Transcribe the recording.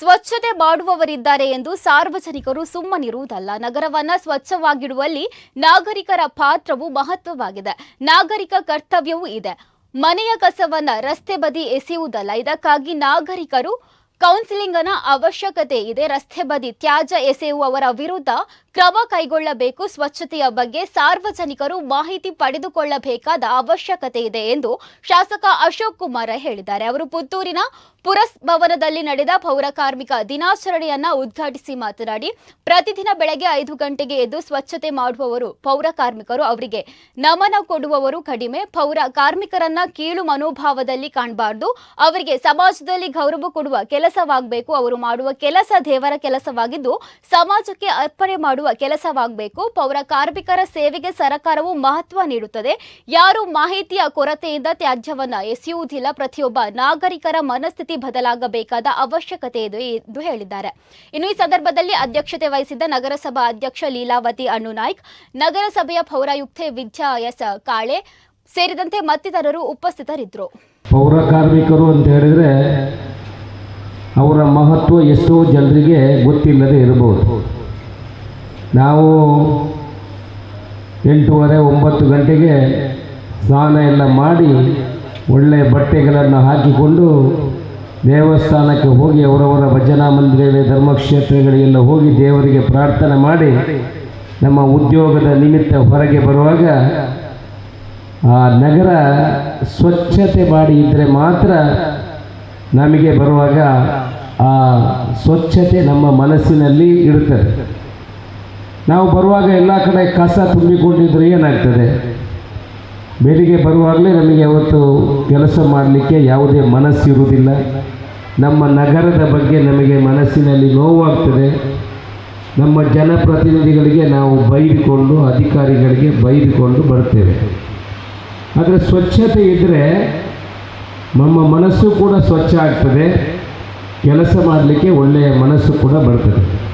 ಸ್ವಚ್ಛತೆ ಮಾಡುವವರಿದ್ದಾರೆ ಎಂದು ಸಾರ್ವಜನಿಕರು ಸುಮ್ಮನಿರುವುದಲ್ಲ. ನಗರವನ್ನ ಸ್ವಚ್ಛವಾಗಿಡುವಲ್ಲಿ ನಾಗರಿಕರ ಪಾತ್ರವು ಮಹತ್ವವಾಗಿದೆ. ನಾಗರಿಕ ಕರ್ತವ್ಯವೂ ಇದೆ. ಮನೆಯ ಕಸವನ್ನ ರಸ್ತೆ ಬದಿ ಎಸೆಯುವುದಲ್ಲ. ಇದಕ್ಕಾಗಿ ನಾಗರಿಕರು ಕೌನ್ಸಿಲಿಂಗ್ನ ಅವಶ್ಯಕತೆ ಇದೆ. ರಸ್ತೆ ಬದಿ ತ್ಯಾಜ್ಯ ಎಸೆಯುವವರ ವಿರುದ್ಧ ಕ್ರಮ ಕೈಗೊಳ್ಳಬೇಕು. ಸ್ವಚ್ಛತೆಯ ಬಗ್ಗೆ ಸಾರ್ವಜನಿಕರು ಮಾಹಿತಿ ಪಡೆದುಕೊಳ್ಳಬೇಕಾದ ಅವಶ್ಯಕತೆ ಇದೆ ಎಂದು ಶಾಸಕ ಅಶೋಕ್ ಕುಮಾರ್ ಹೇಳಿದ್ದಾರೆ. ಅವರು ಪುತ್ತೂರಿನ ಪುರಸ್ ಭವನದಲ್ಲಿ ನಡೆದ ಪೌರ ಕಾರ್ಮಿಕ ದಿನಾಚರಣೆಯನ್ನ ಉದ್ಘಾಟಿಸಿ ಮಾತನಾಡಿ, ಪ್ರತಿದಿನ ಬೆಳಗ್ಗೆ ಐದು ಗಂಟೆಗೆ ಎದ್ದು ಸ್ವಚ್ಛತೆ ಮಾಡುವವರು ಪೌರ ಕಾರ್ಮಿಕರು ಅವರಿಗೆ ನಮನ ಕೊಡುವವರು ಕಡಿಮೆ. ಪೌರ ಕಾರ್ಮಿಕರನ್ನ ಕೀಳು ಮನೋಭಾವದಲ್ಲಿ ಕಾಣಬಾರ್ದು. ಅವರಿಗೆ ಸಮಾಜದಲ್ಲಿ ಗೌರವ ಕೊಡುವ ಕೆಲಸವಾಗಬೇಕು. ಅವರು ಮಾಡುವ ಕೆಲಸ ದೇವರ ಕೆಲಸವಾಗಿದ್ದು, ಸಮಾಜಕ್ಕೆ ಅರ್ಪಣೆ ಮಾಡುವ ಕೆಲಸವಾಗಬೇಕು. ಪೌರ ಕಾರ್ಮಿಕರ ಸೇವೆಗೆ ಸರ್ಕಾರವು ಮಹತ್ವ ನೀಡುತ್ತದೆ. ಯಾರು ಮಾಹಿತಿಯ ಕೊರತೆಯಿಂದ ತ್ಯಾಜ್ಯವನ್ನ ಎಸೆಯುವುದಿಲ್ಲ. ಪ್ರತಿಯೊಬ್ಬ ನಾಗರಿಕರ ಮನಸ್ಥಿತಿ ಬದಲಾಗಬೇಕಾದ ಅವಶ್ಯಕತೆ ಇದೆ ಎಂದು ಹೇಳಿದ್ದಾರೆ. ಇನ್ನು ಈ ಸಂದರ್ಭದಲ್ಲಿ ಅಧ್ಯಕ್ಷತೆ ವಹಿಸಿದ್ದ ನಗರಸಭಾ ಅಧ್ಯಕ್ಷ ಲೀಲಾವತಿ ಅಣ್ಣು ಅಣ್ಣುನಾಯ್ಕ್ ನಗರಸಭೆಯ ಪೌರಾಯುಕ್ತೆ ವಿದ್ಯಾ ಎಸ್ ಕಾಳೆ ಸೇರಿದಂತೆ ಮತ್ತಿತರರು ಉಪಸ್ಥಿತರಿದ್ದರು. ಪೌರ ಕಾರ್ಮಿಕರು ಅಂತ ಹೇಳಿದ್ರೆ ಅವರ ಮಹತ್ವ ಎಷ್ಟೋ ಜನರಿಗೆ ಗೊತ್ತಿಲ್ಲದೆ ಇರಬಹುದು. ನಾವು ಎಂಟೂವರೆ ಒಂಬತ್ತು ಗಂಟೆಗೆ ಸ್ನಾನ ಎಲ್ಲ ಮಾಡಿ ಒಳ್ಳೆಯ ಬಟ್ಟೆಗಳನ್ನು ಹಾಕಿಕೊಂಡು ದೇವಸ್ಥಾನಕ್ಕೆ ಹೋಗಿ ಅವರವರ ಭಜನಾ ಮಂದಿರಗಳಿಗೆ ಧರ್ಮಕ್ಷೇತ್ರಗಳಿಗೆಲ್ಲ ಹೋಗಿ ದೇವರಿಗೆ ಪ್ರಾರ್ಥನೆ ಮಾಡಿ ನಮ್ಮ ಉದ್ಯೋಗದ ನಿಮಿತ್ತ ಹೊರಗೆ ಬರುವಾಗ ಆ ನಗರ ಸ್ವಚ್ಛತೆ ಮಾಡಿ ಇದ್ದರೆ ಮಾತ್ರ ನಮಗೆ ಬರುವಾಗ ಆ ಸ್ವಚ್ಛತೆ ನಮ್ಮ ಮನಸ್ಸಿನಲ್ಲಿ ಇರುತ್ತದೆ. ನಾವು ಬರುವಾಗ ಎಲ್ಲ ಕಡೆ ಕಸ ತುಂಬಿಕೊಂಡಿದ್ರೆ ಏನಾಗ್ತದೆ? ಬೆಳಿಗ್ಗೆ ಬರುವಾಗಲೇ ನಮಗೆ ಅವತ್ತು ಕೆಲಸ ಮಾಡಲಿಕ್ಕೆ ಯಾವುದೇ ಮನಸ್ಸಿರುವುದಿಲ್ಲ. ನಮ್ಮ ನಗರದ ಬಗ್ಗೆ ನಮಗೆ ಮನಸ್ಸಿನಲ್ಲಿ ನೋವಾಗ್ತದೆ. ನಮ್ಮ ಜನಪ್ರತಿನಿಧಿಗಳಿಗೆ ನಾವು ಬೈದುಕೊಂಡು, ಅಧಿಕಾರಿಗಳಿಗೆ ಬೈದುಕೊಂಡು ಬರ್ತೇವೆ ಆದರೆ ಸ್ವಚ್ಛತೆ ಇದ್ದರೆ ನಮ್ಮ ಮನಸ್ಸು ಕೂಡ ಸ್ವಚ್ಛ ಆಗ್ತದೆ. ಕೆಲಸ ಮಾಡಲಿಕ್ಕೆ ಒಳ್ಳೆಯ ಮನಸ್ಸು ಕೂಡ ಬರ್ತದೆ.